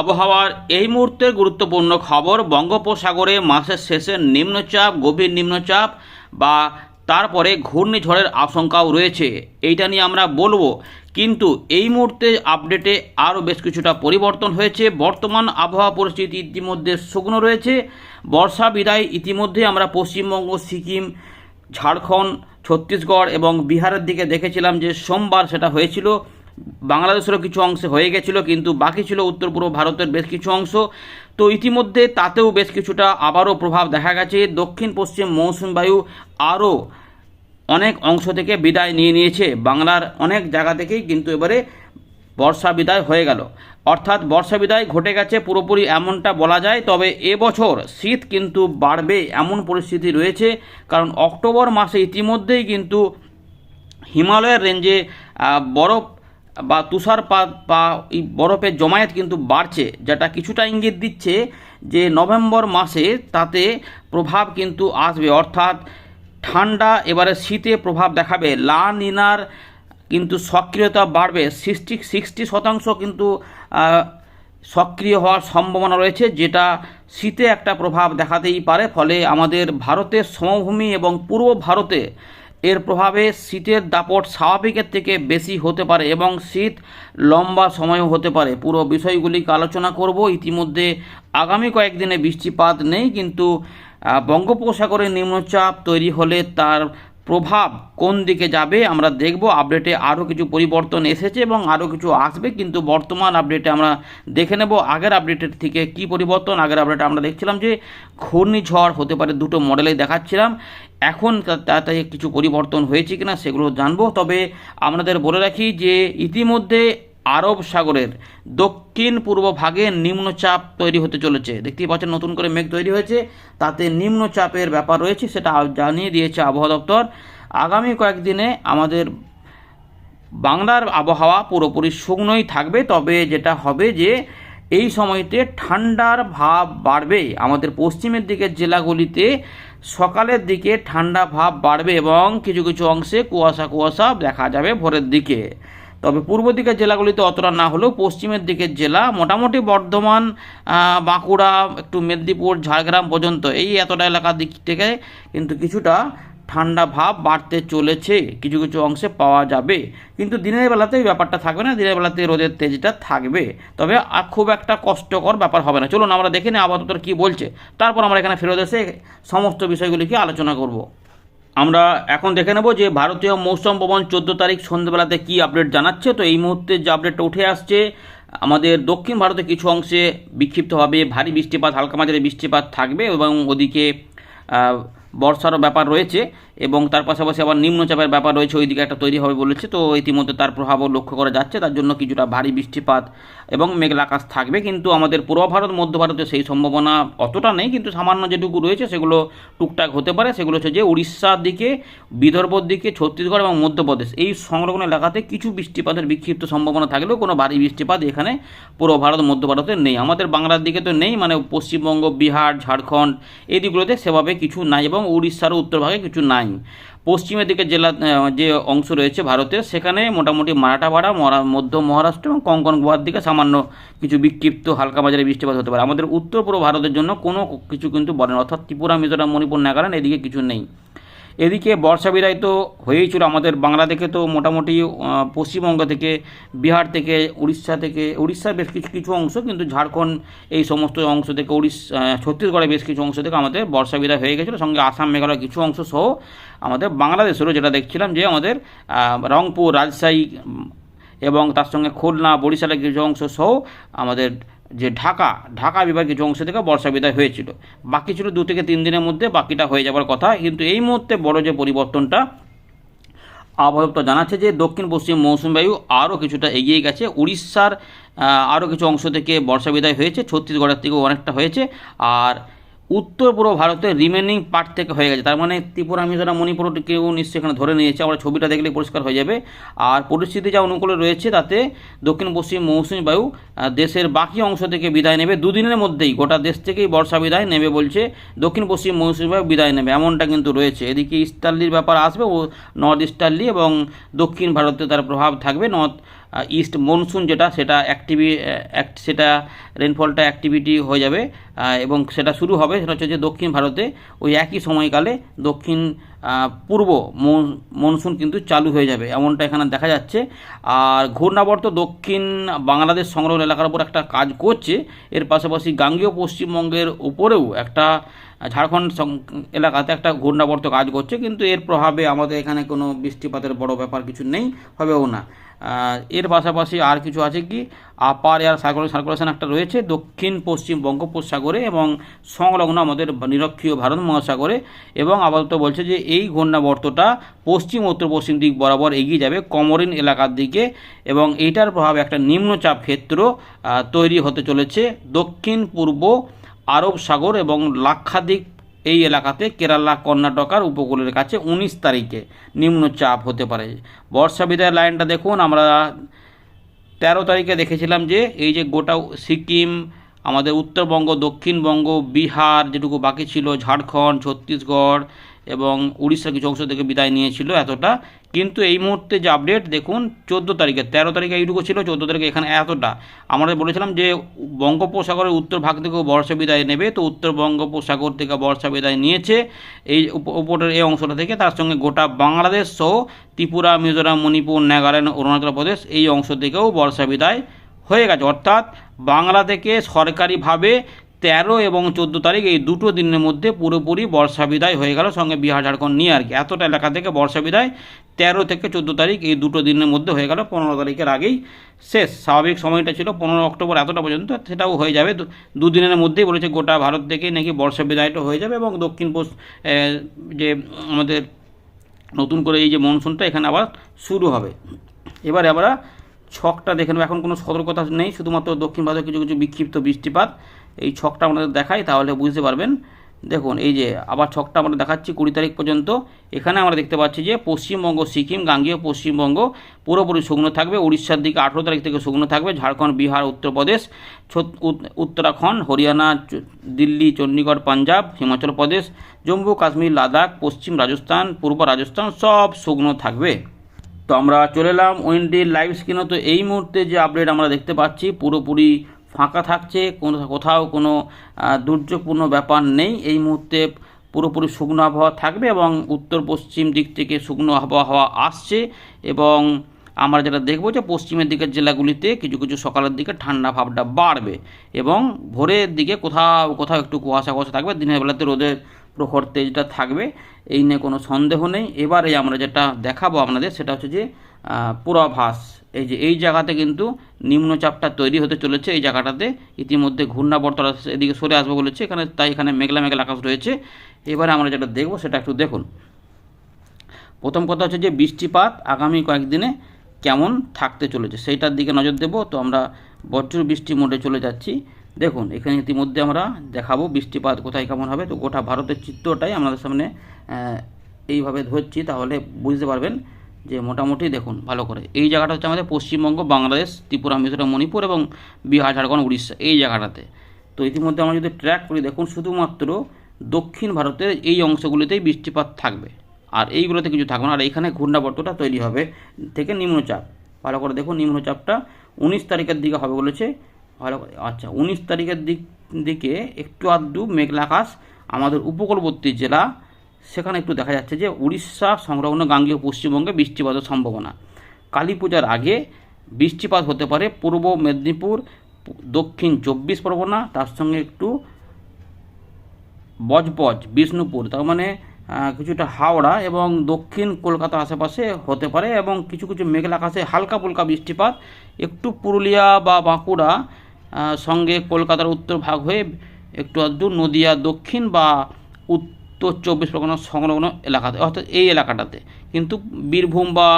আবহাওয়ার এই মুহূর্তের গুরুত্বপূর্ণ খবর, বঙ্গোপসাগরে মাসের শেষে নিম্নচাপ, গভীর নিম্নচাপ বা তারপরে ঘূর্ণিঝড়ের আশঙ্কাও রয়েছে। এইটা নিয়ে আমরা বলব, কিন্তু এই মুহূর্তে আপডেটে আরও বেশ কিছুটা পরিবর্তন হয়েছে। বর্তমান আবহাওয়া পরিস্থিতি ইতিমধ্যে শুকনো রয়েছে। বর্ষা বিদায় ইতিমধ্যে আমরা পশ্চিমবঙ্গ, সিকিম, ঝাড়খণ্ড, ছত্তিশগড় এবং বিহারের দিকে দেখেছিলাম যে সোমবার সেটা হয়েছিল। বাংলাদেশেরও কিছু অংশে হয়ে গেছিল, কিন্তু বাকি ছিল উত্তর পূর্ব ভারতের বেশ কিছু অংশ। তো ইতিমধ্যে তাতেও বেশ কিছুটা আবারও প্রভাব দেখা গেছে। দক্ষিণ পশ্চিম মৌসুম বায়ু আরও অনেক অংশ থেকে বিদায় নিয়ে নিয়েছে। বাংলার অনেক জায়গা থেকেই কিন্তু এবারে বর্ষা বিদায় হয়ে গেল। অর্থাৎ বর্ষা বিদায় ঘটে গেছে পুরোপুরি এমনটা বলা যায়। তবে এবছর শীত কিন্তু বাড়বে এমন পরিস্থিতি রয়েছে, কারণ অক্টোবর মাসে ইতিমধ্যেই কিন্তু হিমালয়ের রেঞ্জে বরফ বা তুষারপাত বা এই বরফের জমায়েত কিন্তু বাড়ছে, যেটা কিছুটা ইঙ্গিত দিচ্ছে যে নভেম্বর মাসে তাতে প্রভাব কিন্তু আসবে। অর্থাৎ ঠান্ডা, এবারে শীতে প্রভাব দেখাবে। লা নিনার কিন্তু সক্রিয়তা বাড়বে। সিক্সটি সিক্সটি শতাংশ কিন্তু সক্রিয় হওয়ার সম্ভাবনা রয়েছে, যেটা শীতে একটা প্রভাব দেখাতেই পারে। ফলে আমাদের ভারতের সমভূমি এবং পূর্ব ভারতে এর প্রভাবে শীতের দাপট স্বাভাবিকের থেকে বেশি হতে পারে এবং শীত লম্বা সময়ও হতে পারে। পুরো বিষয়গুলিকে আলোচনা করব। ইতিমধ্যে আগামী কয়েকদিনে বৃষ্টিপাত নেই, কিন্তু বঙ্গোপসাগরে নিম্নচাপ তৈরি হলে তার প্রভাব কোন দিকে যাবে আমরা দেখব। আপডেটে আরও কিছু পরিবর্তন এসেছে এবং আরও কিছু আসবে, কিন্তু বর্তমান আপডেটে আমরা দেখে নেব আগের আপডেটের থেকে কি পরিবর্তন। আগের আপডেটে আমরা দেখছিলাম যে ঘূর্ণিঝড় হতে পারে দুটো মডেলেই দেখাচ্ছিলাম। এখন তাতে কিছু পরিবর্তন হয়েছে কিনা সেগুলো জানব। তবে আপনাদের বলে রাখি যে ইতিমধ্যে আরব সাগরের দক্ষিণ পূর্ব ভাগে নিম্নচাপ তৈরি হতে চলেছে। দেখতেই পাচ্ছেন, নতুন করে মেঘ তৈরি হয়েছে। তাতে নিম্নচাপের ব্যাপার রয়েছে, সেটা জানিয়ে দিয়েছে আবহাওয়া দপ্তর। আগামী কয়েকদিনে আমাদের বাংলার আবহাওয়া পুরোপুরি শুকনোই থাকবে, তবে যেটা হবে যে এই সময়তে ঠান্ডার ভাব বাড়বে। আমাদের পশ্চিমের দিকের জেলাগুলিতে সকালের দিকে ঠান্ডা ভাব বাড়বে এবং কিছু কিছু অংশে কুয়াশা কুয়াশা দেখা যাবে ভোরের দিকে। তবে পূর্ব দিকের জেলাগুলিতে অতটা না হলেও পশ্চিমের দিকের জেলা মোটামুটি বর্ধমান বাঁকুড়া, একটু মেদিনীপুর, ঝাড়গ্রাম পর্যন্ত এই এতটা এলাকার দিক থেকে কিন্তু কিছুটা ঠান্ডা ভাব বাড়তে চলেছে। কিছু কিছু অংশে পাওয়া যাবে। কিন্তু দিনের বেলাতে এই ব্যাপারটা থাকবে না। দিনের বেলাতে রোদের তেজটা থাকবে। তবে আর খুব একটা কষ্টকর ব্যাপার হবে না। চলুন আমরা দেখে নিই আপাতত কী বলছে। তারপর আমরা এখানে ফেরত এসে সমস্ত বিষয়গুলিকে আলোচনা করব। আমরা এখন দেখে নেব যে ভারতীয় মৌসুম ভবন চোদ্দ তারিখ সন্ধ্যেবেলাতে কি আপডেট জানাচ্ছে। তো এই মুহূর্তে যে আপডেটটা উঠে আসছে, আমাদের দক্ষিণ ভারতে কিছু অংশে বিক্ষিপ্তভাবে ভারী বৃষ্টিপাত, হালকা মাঝারি বৃষ্টিপাত থাকবে এবং ওদিকে বর্ষারও ব্যাপার রয়েছে এবং তার পাশাপাশি আবার নিম্নচাপের ব্যাপার রয়েছে, ওইদিকে একটা তৈরি হবে বলেছে। তো ইতিমধ্যে তার প্রভাবও লক্ষ্য করা যাচ্ছে, তার জন্য কিছুটা ভারী বৃষ্টিপাত এবং মেঘলা আকাশ থাকবে। কিন্তু আমাদের পূর্ব ভারত, মধ্য ভারতে সেই সম্ভাবনা অতটা নেই, কিন্তু সামান্য যেটুকু রয়েছে সেগুলো টুকটাক হতে পারে। সেগুলো হচ্ছে যে উড়িষ্যার দিকে, বিদর্ভর দিকে, ছত্তিশগড় এবং মধ্যপ্রদেশ এই সংলগ্ন এলাকাতে কিছু বৃষ্টিপাতের বিক্ষিপ্ত সম্ভাবনা থাকলেও কোনো ভারী বৃষ্টিপাত এখানে পূর্ব ভারত, মধ্য ভারতে নেই। আমাদের বাংলার দিকে তো নেই মানে পশ্চিমবঙ্গ, বিহার, ঝাড়খণ্ড, এই দিকগুলোতে সেভাবে কিছু নাই এবং উড়িষ্যারও উত্তরভাগে কিছু নাই। পশ্চিমের দিকে জেলা যে অংশ রয়েছে ভারতের, সেখানে মোটামুটি মারাঠাপাড়া মরা- মধ্য মহারাষ্ট্র এবং কঙ্কন গোয়ার দিকে সামান্য কিছু বিক্ষিপ্ত হালকা বাজারে বৃষ্টিপাত হতে পারে। আমাদের উত্তর পূর্ব ভারতের জন্য কোনো কিছু কিন্তু বলেন অর্থাৎ ত্রিপুরা, মিজোরাম, মণিপুর, নাগাল্যান্ড এদিকে কিছু নেই। এদিকে বর্ষা বিদায় তো হয়েই ছিল আমাদের বাংলা থেকে তো মোটামুটি পশ্চিমবঙ্গ থেকে, বিহার থেকে, উড়িষ্যা থেকে, উড়িষ্যার বেশ কিছু কিছু অংশ কিন্তু ঝাড়খণ্ড এই সমস্ত অংশ থেকে, উড়িষ্যা ছত্তিশগড়ের বেশ কিছু অংশ থেকে আমাদের বর্ষা বিদায় হয়ে গেছিল। সঙ্গে আসাম মেঘালয় কিছু অংশ সহ আমাদের বাংলাদেশেরও যেটা দেখছিলাম যে আমাদের রংপুর, রাজশাহী এবং তার সঙ্গে খুলনা, বরিশালের কিছু অংশ সহ আমাদের যে ঢাকা ঢাকা বিভাগের কিছু অংশ থেকে বর্ষা বিদায় হয়েছিল। বাকি ছিল দু থেকে তিন দিনের মধ্যে বাকিটা হয়ে যাবার কথা। কিন্তু এই মুহূর্তে বড় যে পরিবর্তনটা আবহাওয়া জানাচ্ছে যে দক্ষিণ পশ্চিম মৌসুম বায়ু আরও কিছুটা এগিয়ে গেছে। উড়িষ্যার আরও কিছু অংশ থেকে বর্ষা বিদায় হয়েছে। ছত্তিশগড়ের থেকেও অনেকটা হয়েছে। আর উত্তর পূর্ব ভারতের রিমেনিং পার্ট থেকে হয়ে গেছে। তার মানে ত্রিপুরা, মিজোরাম মণিপুরকেও নিশ্চয়ই এখানে ধরে নিয়েছে। আমরা ছবিটা দেখলে পরিষ্কার হয়ে যাবে। আর পরিস্থিতি যা অনুকূলে রয়েছে, তাতে দক্ষিণ, পশ্চিম মৌসুমী বায়ু দেশের বাকি অংশ থেকে বিদায় নেবে। দুদিনের মধ্যেই গোটা দেশ থেকেই বর্ষা বিদায় নেবে বলছে দক্ষিণ, পশ্চিম মৌসুমী বায়ু বিদায় নেবে। এমনটা কিন্তু রয়েছে। এদিকে ইস্টার্লির ব্যাপার আসবে ও নর্থ ইস্টার্লি এবং দক্ষিণ ভারতে তার প্রভাব থাকবে। নর্থ ইস্ট মনসুন যেটা, সেটা অ্যাক্টিভি সেটা রেনফলটা অ্যাক্টিভিটি হয়ে যাবে এবং সেটা শুরু হবে, সেটা হচ্ছে যে দক্ষিণ ভারতে ওই একই সময়কালে দক্ষিণ পূর্ব মন- মনসুন কিন্তু চালু হয়ে যাবে, এমনটা এখানে দেখা যাচ্ছে। আর ঘূর্ণাবর্ত দক্ষিণ বাংলাদেশ সংগ্রহ এলাকার উপর একটা কাজ করছে, এর পাশাপাশি গাঙ্গেয় পশ্চিমবঙ্গের উপরেও একটা ঝাড়খণ্ড এলাকাতে একটা ঘূর্ণাবর্ত কাজ করছে, কিন্তু এর প্রভাবে আমাদের এখানে কোনো বৃষ্টিপাতের বড় ব্যাপার কিছু নেই, হবেও না। এর পাশাপাশি আর কিছু আছে কি? আপার এয়ার সার্কুলেশন সার্কুলেশন একটা রয়েছে, দক্ষিণ, পশ্চিম বঙ্গোপসাগরে এবং সংলগ্ন আমাদের নিরক্ষীয় ভারত মহাসাগরে এবং আপাতত বলছে যে এই ঘূর্ণাবর্তটা পশ্চিম, উত্তর, পশ্চিম দিক বরাবর এগিয়ে যাবে কমরিন এলাকার দিকে এবং এইটার প্রভাবে একটা নিম্নচাপ ক্ষেত্র তৈরি হতে চলেছে দক্ষিণ, পূর্ব আরব সাগর এবং লাক্ষাদ্বীপ এই এলাকাতে কেরালা কর্ণাটকার উপকূলের কাছে উনিশ তারিখে নিম্নচাপ হতে পারে। বর্ষা বিদায় লাইনটা দেখুন, আমরা তেরো তারিখে দেখেছিলাম যে এই যে গোটা সিকিম, আমাদের উত্তরবঙ্গ, দক্ষিণবঙ্গ, বিহার যেটুকু বাকি ছিল, ঝাড়খণ্ড, ছত্তিশগড় এবং উড়িষ্যার কিছু অংশ থেকে বিদায় নিয়েছিল এতটা। কিন্তু এই মুহূর্তে যে আপডেট দেখুন, চোদ্দ তারিখে, তেরো তারিখে এইটুকু ছিল, চোদ্দ তারিখে এখানে এতটা। আমরা বলেছিলাম যে বঙ্গোপসাগরের উত্তর ভাগ থেকেও বর্ষা বিদায় নেবে, তো উত্তর বঙ্গোপসাগর থেকে বর্ষা বিদায় নিয়েছে এই উপ- উপরের এই অংশটা থেকে। তার সঙ্গে গোটা বাংলাদেশ সহ ত্রিপুরা, মিজোরাম, মণিপুর, নাগাল্যান্ড, অরুণাচল প্রদেশ এই অংশ থেকেও বর্ষা বিদায় হয়ে গেছে। অর্থাৎ বাংলা থেকে সরকারিভাবে তেরো এবং চোদ্দ তারিখ এই দুটো দিনের মধ্যে পুরোপুরি বর্ষা বিদায় হয়ে গেল সঙ্গে বিহার ঝাড়খণ্ড নিয়ে আর কি। এতটা এলাকা থেকে বর্ষা বিদায় তেরো থেকে চোদ্দ তারিখ এই দুটো দিনের মধ্যে হয়ে গেল। পনেরো তারিখের আগেই শেষ। স্বাভাবিক সময়টা ছিল পনেরো অক্টোবর এতটা পর্যন্ত সেটাও হয়ে যাবে। দুদিনের মধ্যেই বলেছে গোটা ভারত থেকেই নাকি বর্ষা বিদায়টা হয়ে যাবে এবং দক্ষিণ পশ্চ এ, যে আমাদের নতুন করে এই যে মনসুনটা এখানে আবার শুরু হবে। এবারে আমরা ছকটা দেখে নেব। এখন কোনো সতর্কতা নেই। শুধুমাত্র দক্ষিণ ভারতে কিছু কিছু বিক্ষিপ্ত বৃষ্টিপাত। এই ছকটা আপনাদের দেখাই, তাহলে বুঝতে পারবেন। দেখুন, এই যে আবার ছকটা আমরা দেখাচ্ছি কুড়ি তারিখ পর্যন্ত। এখানে আমরা দেখতে পাচ্ছি যে পশ্চিমবঙ্গ, সিকিম, গাঙ্গেয় পশ্চিমবঙ্গ পুরোপুরি শুকনো থাকবে। উড়িষ্যার দিকে আঠেরো তারিখ থেকে শুকনো থাকবে। ঝাড়খণ্ড, বিহার, উত্তরপ্রদেশ উত্তরাখণ্ড, হরিয়ানা দিল্লি চণ্ডীগড় পাঞ্জাব, হিমাচল প্রদেশ, জম্মু, কাশ্মীর, লাদাখ, পশ্চিম রাজস্থান, পূর্ব রাজস্থান সব শুকনো থাকবে। তো আমরা চলে এলাম উইন্ডির লাইভ স্ক্রিনে তো এই মুহূর্তে যে আপডেট আমরা দেখতে পাচ্ছি, পুরোপুরি ফাঁকা থাকছে, কোনো কোথাও কোনো দুর্যোগপূর্ণ ব্যাপার নেই। এই মুহূর্তে পুরোপুরি শুকনো আবহাওয়া থাকবে এবং উত্তর পশ্চিম দিক থেকে শুকনো আবহাওয়া আসছে এবং আমরা যেটা দেখব যে পশ্চিমের দিকের জেলাগুলিতে কিছু কিছু সকালের দিকে ঠান্ডা ভাবটা বাড়বে এবং ভোরের দিকে কোথাও কোথাও একটু কুয়াশা কুয়াশা থাকবে। দিনের বেলাতে রোদের প্রখর তেজটা থাকবে, এই নিয়ে কোনো সন্দেহ নেই। এবারে আমরা যেটা দেখাবো আপনাদের সেটা হচ্ছে যে পূর্বাভাস এই যে, এই জায়গাতে কিন্তু নিম্নচাপটা তৈরি হতে চলেছে। এই জায়গাটাতে ইতিমধ্যে ঘূর্ণাবর্তরা এদিকে সরে আসবে বলেছে, এখানে তাই এখানে মেঘলা মেঘলা আকাশ রয়েছে। এবারে আমরা যেটা দেখব, সেটা একটু দেখুন। প্রথম কথা হচ্ছে যে, বৃষ্টিপাত আগামী কয়েকদিনে কেমন থাকতে চলেছে, সেইটার দিকে নজর দেবো। তো আমরা বজ্র বৃষ্টি মোডে চলে যাচ্ছি। দেখুন, এখানে ইতিমধ্যে আমরা দেখাবো বৃষ্টিপাত কোথায় কেমন হবে। তো গোটা ভারতের চিত্রটাই আমাদের সামনে এইভাবে ধরছি, তাহলে বুঝতে পারবেন যে মোটামুটি দেখুন, ভালো করে। এই জায়গাটা হচ্ছে আমাদের পশ্চিমবঙ্গ, বাংলাদেশ, ত্রিপুরা, মিজোরাম, মণিপুর এবং বিহার, ঝাড়খণ্ড, উড়িষ্যা, এই জায়গাটাতে। তো ইতিমধ্যে আমরা যদি ট্র্যাক করি, দেখুন শুধুমাত্র দক্ষিণ ভারতের এই অংশগুলিতেই বৃষ্টিপাত থাকবে। আর এইগুলোতে কিছু থাকবে না। আর এইখানে ঘূর্ণাবর্তটা তৈরি হবে থেকে নিম্নচাপ। ভালো করে দেখুন নিম্নচাপটা উনিশ তারিখের দিকে হবে বলেছে। ভালো করে আচ্ছা উনিশ তারিখের দিক, দিকে একটু আধটু মেঘলা আকাশ আমাদের উপকূলবর্তী জেলা সেখানে একটু দেখা যাচ্ছে যে উড়িষ্যা সংলগ্ন গাঙ্গীয় পশ্চিমবঙ্গে বৃষ্টিপাতের সম্ভাবনা। কালী পূজার আগে বৃষ্টিপাত হতে পারে পূর্ব মেদিনীপুর, দক্ষিণ চব্বিশ পরগনা, তার সঙ্গে একটু বজবজ, বিষ্ণুপুর, তার মানে কিছুটা হাওড়া এবং দক্ষিণ কলকাতা আশেপাশে হতে পারে এবং কিছু কিছু মেঘলা আকাশে হালকা পুলকা বৃষ্টিপাত। একটু পুরুলিয়া বা বাঁকুড়া সঙ্গে কলকাতার উত্তর ভাগ হয়ে একটু আধটু নদিয়া দক্ষিণ বা উত্তর চব্বিশ পরগনা সংলগ্ন এলাকাতে, অর্থাৎ এই এলাকাটাতে। কিন্তু বীরভূম বা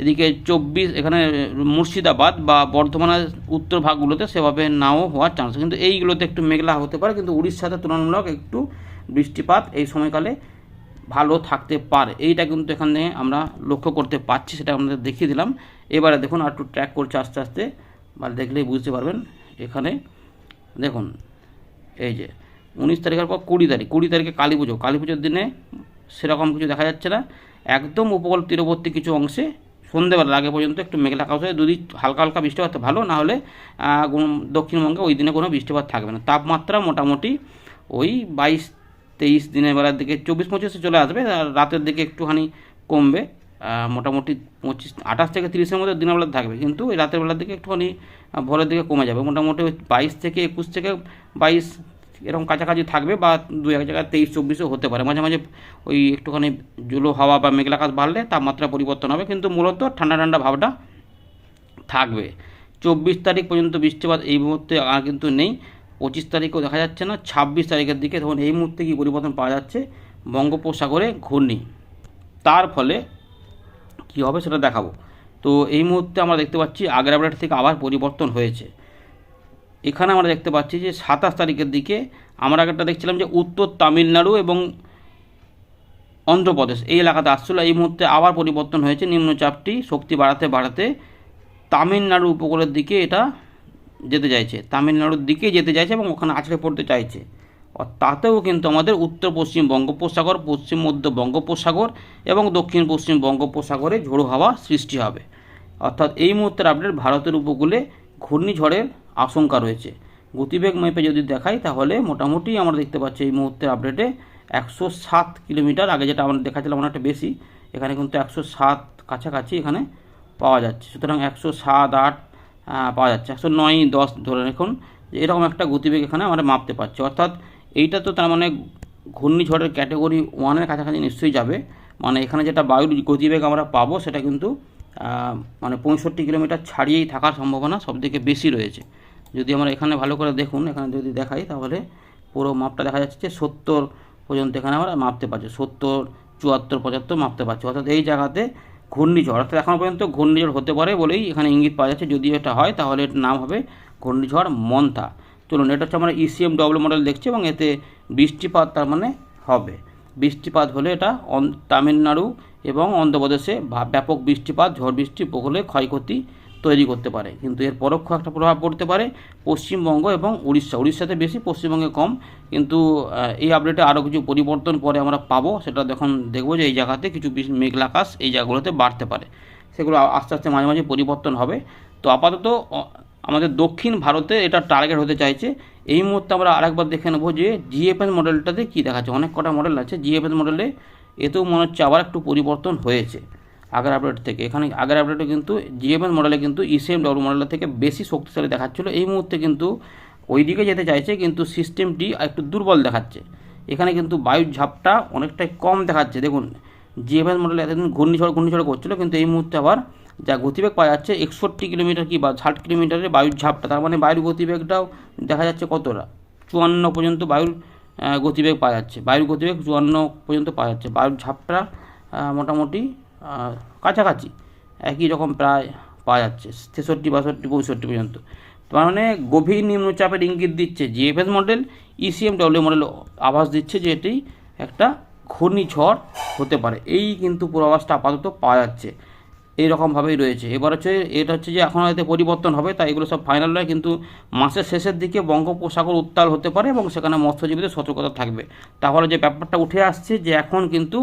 এদিকে চব্বিশ, এখানে মুর্শিদাবাদ বা বর্ধমানের উত্তর ভাগগুলোতে সেভাবে নাও হওয়ার চান্স কিন্তু এইগুলোতে একটু মেঘলা হতে পারে, কিন্তু উড়িষ্যাতে তুলনামূলক একটু বৃষ্টিপাত এই সময়কালে ভালো থাকতে পারে। এইটা কিন্তু এখানে আমরা লক্ষ্য করতে পারছি, সেটা আপনাদের দেখিয়ে দিলাম। এবারে দেখুন, আর একটু ট্র্যাক করছে আস্তে আস্তে, বা দেখলেই বুঝতে পারবেন। এখানে দেখুন, এই যে উনিশ তারিখের পর কুড়ি তারিখ, কুড়ি তারিখে কালী পুজো। কালী পুজোর দিনে সেরকম কিছু দেখা যাচ্ছে না। একদম উপকূল তীরবর্তী কিছু অংশে সন্ধ্যেবেলার আগে পর্যন্ত একটু মেঘলা আকাশ হয়ে যদি হালকা হালকা বৃষ্টিপাত ভালো। না হলে দক্ষিণবঙ্গে ওই দিনে কোনো বৃষ্টিপাত থাকবে না। তাপমাত্রা মোটামুটি ওই বাইশ, তেইশ দিনের বেলার দিকে, চব্বিশ, পঁচিশে চলে আসবে। আর রাতের দিকে একটুখানি কমবে। মোটামুটি পঁচিশ, আঠাশ থেকে তিরিশের মধ্যে দিনের বেলা থাকবে। কিন্তু রাতের বেলার দিকে একটুখানি ভোরের দিকে কমে যাবে। মোটামুটি বাইশ থেকে একুশ থেকে বাইশ এরকম কাছাকাছি থাকবে বা দু, এক জায়গায় তেইশ, চব্বিশও হতে পারে। মাঝে মাঝে ওই একটুখানি জুলো হাওয়া বা মেঘলা আকাশ বাড়লে তাপমাত্রা পরিবর্তন হবে। কিন্তু মূলত ঠান্ডা ঠান্ডা ভাবটা থাকবে। চব্বিশ তারিখ পর্যন্ত বৃষ্টিপাত এই মুহূর্তে আর কিন্তু নেই। পঁচিশ তারিখও দেখা যাচ্ছে না। ছাব্বিশ তারিখের দিকে তখন এই মুহূর্তে কি পরিবর্তন পাওয়া যাচ্ছে? বঙ্গোপসাগরে ঘূর্ণি। তার ফলে কী হবে সেটা দেখাবো। তো এই মুহূর্তে আমরা দেখতে পাচ্ছি আগের থেকে আবার পরিবর্তন হয়েছে। এখানে আমরা দেখতে পাচ্ছি যে সাতাশ তারিখের দিকে আমরা আগেরটা দেখছিলাম যে উত্তর তামিলনাড়ু এবং অন্ধ্রপ্রদেশ এই এলাকাতে আসছিল। এই মুহূর্তে আবার পরিবর্তন হয়েছে, নিম্নচাপটি শক্তি বাড়াতে বাড়াতে তামিলনাড়ু উপকূলের দিকে এটা যেতে চাইছে। তামিলনাড়ুর দিকে যেতে চাইছে এবং ওখানে আছড়ে পড়তে চাইছে। তাতেও কিন্তু আমাদের উত্তর পশ্চিম বঙ্গোপসাগর, পশ্চিম মধ্য বঙ্গোপসাগর এবং দক্ষিণ পশ্চিম বঙ্গোপসাগরে ঝোড়ো হাওয়া সৃষ্টি হবে। অর্থাৎ এই মুহূর্তের আপডেট ভারতের উপকূলে ঘূর্ণিঝড়ের আশঙ্কা রয়েছে। গতিবেগ মেপে যদি দেখাই তাহলে মোটামুটি আমরা দেখতে পাচ্ছি এই মুহূর্তের আপডেটে একশো সাত কিলোমিটার। আগে যেটা আমরা দেখাচ্ছিলাম অনেকটা বেশি, এখানে কিন্তু একশো সাত কাছাকাছি এখানে পাওয়া যাচ্ছে। সুতরাং একশো সাত আট পাওয়া যাচ্ছে। একশো নয় দশ ধরে রাখুন। এরকম একটা গতিবেগ এখানে আমরা মাপতে পারছি। অর্থাৎ এইটা তো তার মানে ঘূর্ণিঝড়ের ক্যাটাগরি ওয়ানের কাছাকাছি নিশ্চয়ই যাবে। মানে এখানে যেটা বায়ুর গতিবেগ আমরা পাবো সেটা কিন্তু মানে পঁয়ষট্টি কিলোমিটার ছাড়িয়েই থাকার সম্ভাবনা সবথেকে বেশি রয়েছে। যদি আমরা এখানে ভালো করে দেখুন, এখানে যদি দেখাই, তাহলে পুরো মাপটা দেখা যাচ্ছে যে সত্তর পর্যন্ত এখানে আমরা মাপতে পারছি। সত্তর, চুয়াত্তর পঁচাত্তর মাপতে পারছি। অর্থাৎ এই জায়গাতে ঘূর্ণিঝড়, অর্থাৎ এখনও পর্যন্ত ঘূর্ণিঝড় হতে পারে বলেই এখানে ইঙ্গিত পাওয়া যাচ্ছে। যদি এটা হয়, তাহলে এর নাম হবে ঘূর্ণিঝড় মন্থা। চলুন, এটা হচ্ছে আমরা ইসিএম ডব্লিউ মডেল দেখছি এবং এতে বৃষ্টিপাত তার মানে হবে। বৃষ্টিপাত হলে এটা তামিলনাড়ু এবং অন্ধ্রপ্রদেশে ব্যাপক বৃষ্টিপাত, ঝড় বৃষ্টি, উপকূলে ক্ষয়ক্ষতি তৈরি করতে পারে। কিন্তু এর পরোক্ষ একটা প্রভাব পড়তে পারে পশ্চিমবঙ্গ এবং উড়িষ্যা। উড়িষ্যাতে বেশি পশ্চিমবঙ্গে কম, কিন্তু এই আপডেটে আরও কিছু পরিবর্তন পরে আমরা পাবো। সেটা যখন দেখব যে এই জায়গাতে কিছু বিশ- মেঘলা আকাশ এই জায়গাগুলোতে বাড়তে পারে। সেগুলো আস্তে আস্তে মাঝে মাঝে পরিবর্তন হবে। তো আপাতত আমাদের দক্ষিণ ভারতে এটা টার্গেট হতে চাইছে। এই মুহূর্তে আমরা আরেকবার দেখে নেব যে জিএফএস মডেলটাতে কী দেখাচ্ছে। অনেক কটা মডেল আছে। জিএফএস মডেলে এতেও মনে হচ্ছে আবার একটু পরিবর্তন হয়েছে। আগের আপডেট থেকে। এখানে আগের আপডেটে কিন্তু জিএমএস মডেলে কিন্তু ইসিএম ডব্লিউ মডেলের থেকে বেশি শক্তিশালী দেখাচ্ছিল। এই মুহূর্তে কিন্তু ওই দিকে যেতে চাইছে, কিন্তু সিস্টেমটি একটু দুর্বল দেখাচ্ছে। এখানে কিন্তু বায়ুর ঝাপটা অনেকটাই কম দেখাচ্ছে। দেখুন জিএমএস মডেলে এতদিন ঘূর্ণিঝড় ঘূর্ণিঝড় করছিল, কিন্তু এই মুহূর্তে আবার যা গতিবেগ পাওয়া যাচ্ছে, একষট্টি কিলোমিটার কি বা ষাট কিলোমিটারের বায়ুর ঝাপটা। তার মানে বায়ুর গতিবেগটাও দেখা যাচ্ছে কতটা? চুয়ান্ন পর্যন্ত বায়ুর গতিবেগ পাওয়া যাচ্ছে। বায়ুর গতিবেগ চুয়ান্ন পর্যন্ত পাওয়া যাচ্ছে। বায়ুর ঝাপটা মোটামুটি কাছাকাছি। একই রকম প্রায় পাওয়া যাচ্ছে, তেষট্টি, বাষট্টি, পঁয়ষট্টি পর্যন্ত। তার মানে গভীর নিম্নচাপের ইঙ্গিত দিচ্ছে GFS model ECM W model আভাস দিচ্ছে যে এটি একটা ঘূর্ণিঝড় হতে পারে। এই কিন্তু পূর্বাভাসটা আপাতত পাওয়া যাচ্ছে। এইরকমভাবেই রয়েছে। এবার হচ্ছে, এটা হচ্ছে যে এখন হয়তো পরিবর্তন হবে, তাই এগুলো সব ফাইনাল নয়, কিন্তু মাসের শেষের দিকে বঙ্গোপসাগর উত্তাল হতে পারে এবং সেখানে মৎস্যজীবীদের সতর্কতা থাকবে। তাহলে যে ব্যাপারটা উঠে আসছে যে এখন কিন্তু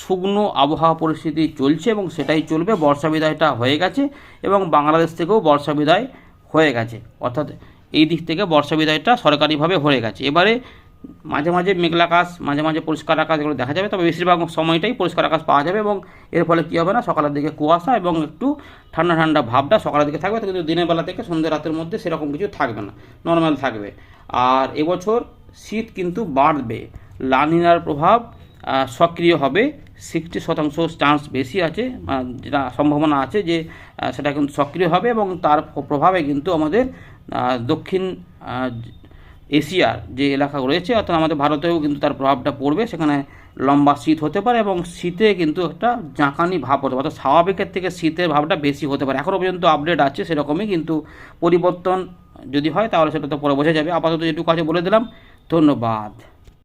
শুকনো আবহাওয়া পরিস্থিতি চলছে এবং সেটাই চলবে, বর্ষা বিদায়টা হয়ে গেছে এবং বাংলাদেশ থেকেও বর্ষা বিদায় হয়ে গেছে। অর্থাৎ এই দিক থেকে বর্ষা বিদায়টা সরকারিভাবে হয়ে গেছে। এবারে মাঝে মাঝে মেঘলা আকাশ, মাঝে মাঝে পরিষ্কার আকাশ এগুলো দেখা যাবে, তবে বেশিরভাগ সময়টাই পরিষ্কার আকাশ পাওয়া যাবে এবং এর ফলে কী হবে না, সকালের দিকে কুয়াশা এবং একটু ঠান্ডা ঠান্ডা ভাবটা সকালের দিকে থাকবে, কিন্তু দিনের বেলা থেকে সন্ধ্যে রাতের মধ্যে সেরকম কিছু থাকবে না নর্মাল থাকবে। আর এবছর শীত কিন্তু বাড়বে লানিনার প্রভাব সক্রিয় হবে, সিক্সটি শতাংশ চান্স বেশি আছে যেটা সম্ভাবনা আছে যে সেটা কিন্তু সক্রিয় হবে এবং তার প্রভাবে কিন্তু আমাদের দক্ষিণ এশিয়ার যে এলাকা রয়েছে, অর্থাৎ আমাদের ভারতেও কিন্তু তার প্রভাবটা পড়বে। সেখানে লম্বা শীত হতে পারে এবং শীতে কিন্তু একটা জাঁকানি ভাব হতে পারে। অর্থাৎ স্বাভাবিকের থেকে শীতের ভাবটা বেশি হতে পারে। এখনও পর্যন্ত আপডেট আছে সেরকমই, কিন্তু পরিবর্তন যদি হয় তাহলে সেটা তো পরে বোঝা যাবে। আপাতত যেটুকু আছে বলে দিলাম। ধন্যবাদ।